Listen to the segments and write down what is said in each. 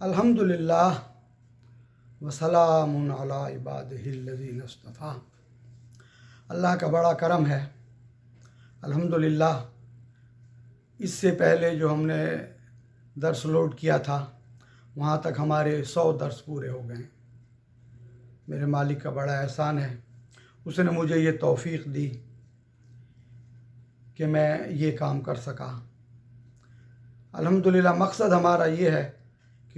अल्हम्दुलिल्लाह वसलाम अला इबादिल्लज़ीन इस्तफ़ा अल्लाह का बड़ा करम है। अल्हम्दुलिल्लाह, इससे पहले जो हमने दर्स लोड किया था, वहाँ तक हमारे सौ दर्स पूरे हो गए। मेरे मालिक का बड़ा एहसान है। उसने मुझे ये तौफीक दी कि मैं ये काम कर सका। अल्हम्दुलिल्लाह, मकसद हमारा ये है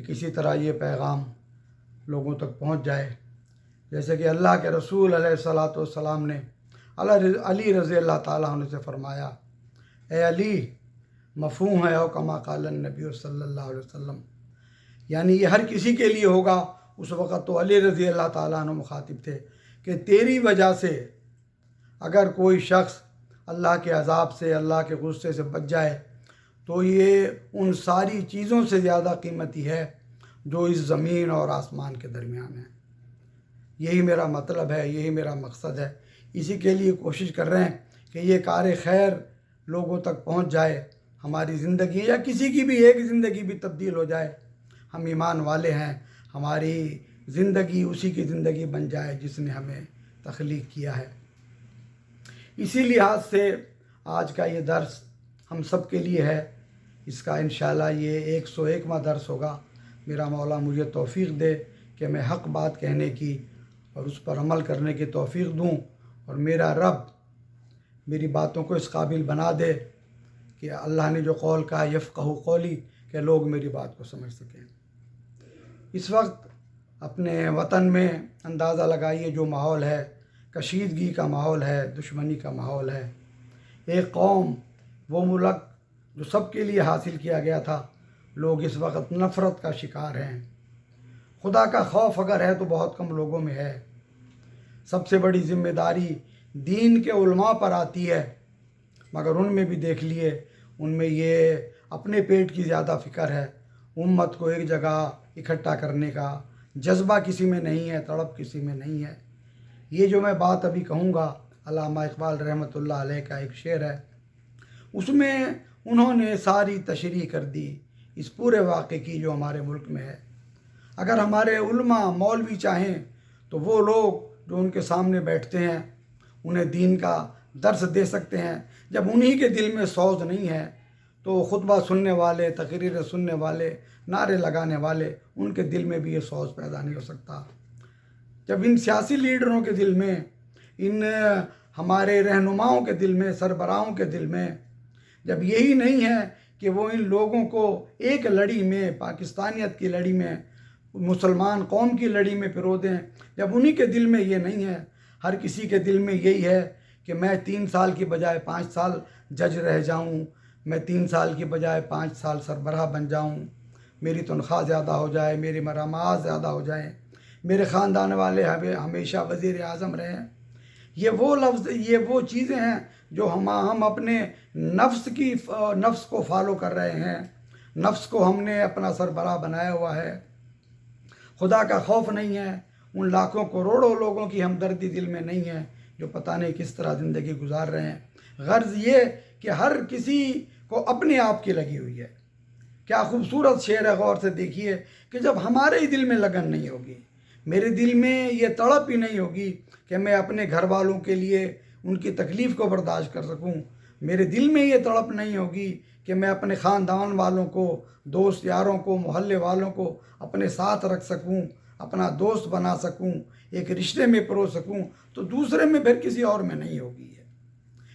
कि किसी तरह ये पैगाम लोगों तक पहुँच जाए। जैसे कि अल्लाह के रसूल सलाम ने अली रज़ी अल्लाह ताला से फरमाया, ए अली, मफहूम है कमा कालन नबी सल्लल्लाहु अलैहि वसल्लम। यानी ये हर किसी के लिए होगा। उस वक़्त तो अली रज़ी अल्लाह ताला मुखातिब थे कि तेरी वजह से अगर कोई शख्स अल्लाह के अजाब से, अल्लाह के गुस्से से बच जाए तो ये उन सारी चीज़ों से ज़्यादा कीमती है जो इस ज़मीन और आसमान के दरमियान है। यही मेरा मतलब है, यही मेरा मकसद है। इसी के लिए कोशिश कर रहे हैं कि ये कार खैर लोगों तक पहुँच जाए, हमारी ज़िंदगी या किसी की भी एक ज़िंदगी भी तब्दील हो जाए। हम ईमान वाले हैं, हमारी ज़िंदगी उसी की ज़िंदगी बन जाए जिसने हमें तख्लीक किया है। इसी लिहाज से आज का ये दर्स हम सब के लिए है। इसका इन ये एक सौ एकवा दर्स होगा। मेरा मौला मुझे तौफ़ी दे कि मैं हक़ बात कहने की और उस पर अमल करने की तौफ़ी दूँ और मेरा रब मेरी बातों को इस काबिल बना दे कि अल्लाह ने जो कौल कहा यफ़ कहू कौली, कि लोग मेरी बात को समझ सकें। इस वक्त अपने वतन में अंदाज़ा लगाइए जो माहौल है। कशीदगी का माहौल है, दुश्मनी का माहौल है। एक कौम वो मुल्क जो सबके लिए हासिल किया गया था, लोग इस वक्त नफ़रत का शिकार हैं। खुदा का खौफ अगर है तो बहुत कम लोगों में है। सबसे बड़ी ज़िम्मेदारी दीन के उलमा पर आती है। मगर उनमें भी देख लिए, उनमें ये अपने पेट की ज़्यादा फ़िक्र है। उम्मत को एक जगह इकट्ठा करने का जज्बा किसी में नहीं है, तड़प किसी में नहीं है। ये जो मैं बात अभी कहूँगा, अलामा इकबाल रहमत का एक शेर है। उसमें उन्होंने सारी तशरी कर दी, इस पूरे वाक़े की जो हमारे मुल्क में है। अगर हमारे उल्मा, मौलवी चाहें तो वो लोग जो उनके सामने बैठते हैं, उन्हें दीन का दर्स दे सकते हैं। जब उन्हीं के दिल में सौज नहीं है तो खुतबा सुनने वाले, तकरीर सुनने वाले, नारे लगाने वाले, उनके दिल में भी ये सौज पैदा नहीं हो सकता। जब इन सियासी लीडरों के दिल में, इन हमारे रहनुमाओं के दिल में, सरबराहों के दिल में जब यही नहीं है कि वो इन लोगों को एक लड़ी में, पाकिस्तानियत की लड़ी में, मुसलमान कौम की लड़ी में पिरो दें, जब उन्हीं के दिल में ये नहीं है, हर किसी के दिल में यही है कि मैं तीन साल की बजाय पाँच साल जज रह जाऊँ, मैं तीन साल की बजाय पाँच साल सरबराह बन जाऊँ, मेरी तनख्वाह ज़्यादा हो जाए, मेरी मरामात ज़्यादा हो जाए, मेरे ख़ानदान वाले हमें हमेशा वज़ी अजम रहे। ये वो लफ्ज़, ये वो चीज़ें हैं जो हम हम अपने नफ्स की, नफ्स को फॉलो कर रहे हैं। नफ्स को हमने अपना सरबरा बनाया हुआ है। खुदा का खौफ नहीं है। उन लाखों, करोड़ों लोगों की हमदर्दी दिल में नहीं है जो पता नहीं किस तरह ज़िंदगी गुजार रहे हैं। गर्ज ये कि हर किसी को अपने आप की लगी हुई है। क्या खूबसूरत शेर है, गौर से देखिए कि जब हमारे ही दिल में लगन नहीं होगी मेरे दिल में ये तड़प ही नहीं होगी कि मैं अपने घर वालों के लिए उनकी तकलीफ़ को बर्दाश्त कर सकूँ। मेरे दिल में ये तड़प नहीं होगी कि मैं अपने ख़ानदान वालों को, दोस्त यारों को, मोहल्ले वालों को अपने साथ रख सकूँ, अपना दोस्त बना सकूँ, एक रिश्ते में परो सकूँ तो दूसरे में फिर किसी और में नहीं होगी है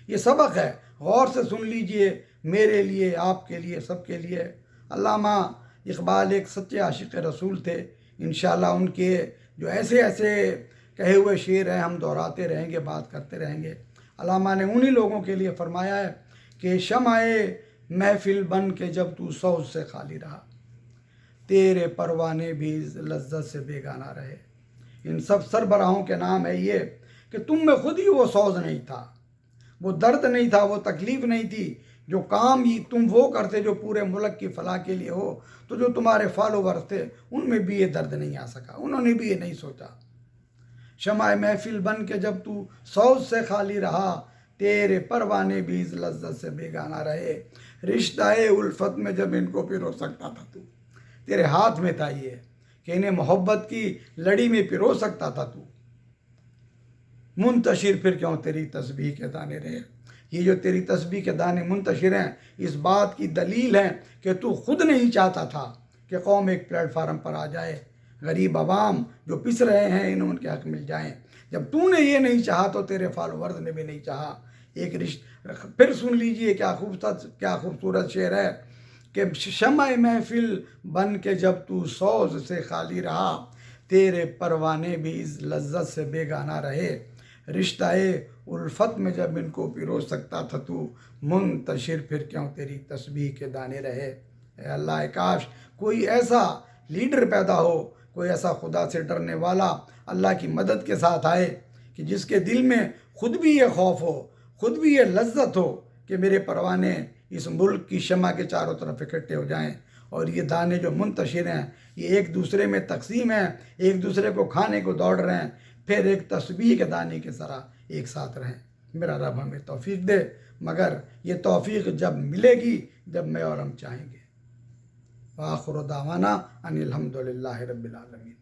ये सबक है। गौर से सुन लीजिए मेरे लिए, आपके लिए, सबके लिए। अल्लामा इकबाल एक सच्चे आशिक रसूल थे। इन उनके जो ऐसे ऐसे कहे हुए शेर हैं, हम दोहराते रहेंगे, बात करते रहेंगे। अलामा ने उन्हीं लोगों के लिए फरमाया है कि शमाए महफिल बन के जब तू सौज से खाली रहा, तेरे परवाने भी लज्जत से बेगाना रहे। इन सब सरबराहों के नाम है ये कि तुम में खुद ही वो सौज नहीं था, वो दर्द नहीं था, वो तकलीफ़ नहीं थी जो काम ही तुम वो करते जो पूरे मुल्क की फलाह के लिए हो तो जो तुम्हारे फॉलोवर्स थे, उनमें भी ये दर्द नहीं आ सका। उन्होंने भी ये नहीं सोचा। शमाय महफिल बन के जब तू सौज से खाली रहा, तेरे परवाने भी इस लज्जत से बेगाना रहे। रिश्ता उल्फत में जब इनको पिरो सकता था तू। तेरे हाथ में था ये, कि इन्हें मोहब्बत की लड़ी में पिरो सकता था तू। मुंतशिर फिर क्यों तेरी तस्बीह के दाने रहे? ये जो तेरी तस्बी के दाने मुंतशिर हैं, इस बात की दलील है कि तू खुद नहीं चाहता था कि कौम एक प्लेटफार्म पर आ जाए। गरीब आवाम जो पिस रहे हैं, इन्हें उनके हक मिल जाएँ। जब तूने ये नहीं चाहा तो तेरे फॉलोवर्स ने भी नहीं चाहा। एक रिश्त फिर सुन लीजिए क्या खूबसूरत क्या खूबसूरत शेर है कि शमा महफिल बन के जब तू सौज से खाली रहा, तेरे परवाने भी इस लज्जत से बेगाना रहे। रिश्ताए उल्फत में जब इनको पिरो सकता था तू, मुंतशिर फिर क्यों तेरी तस्बीह के दाने रहे? अल्लाह काश, कोई ऐसा लीडर पैदा हो, कोई ऐसा खुदा से डरने वाला अल्लाह की मदद के साथ आए, कि जिसके दिल में खुद भी ये खौफ हो, खुद भी ये लज्जत हो, कि मेरे परवाने इस मुल्क की शमा के चारों तरफ़ इकट्ठे हो जाएँ। और ये दाने जो मुंतशिर हैं, ये एक दूसरे में तकसीम हैं, एक दूसरे को खाने को दौड़ रहे हैं। फिर एक तस्वीर के दाने की तरह एक साथ रहें। मेरा रब हमें तोफ़ी दे, मगर ये तोफ़ी जब मिलेगी, जब मैं और हम चाहेंगे। आखर दावाना अनिलहमदिल्ला रबालमीन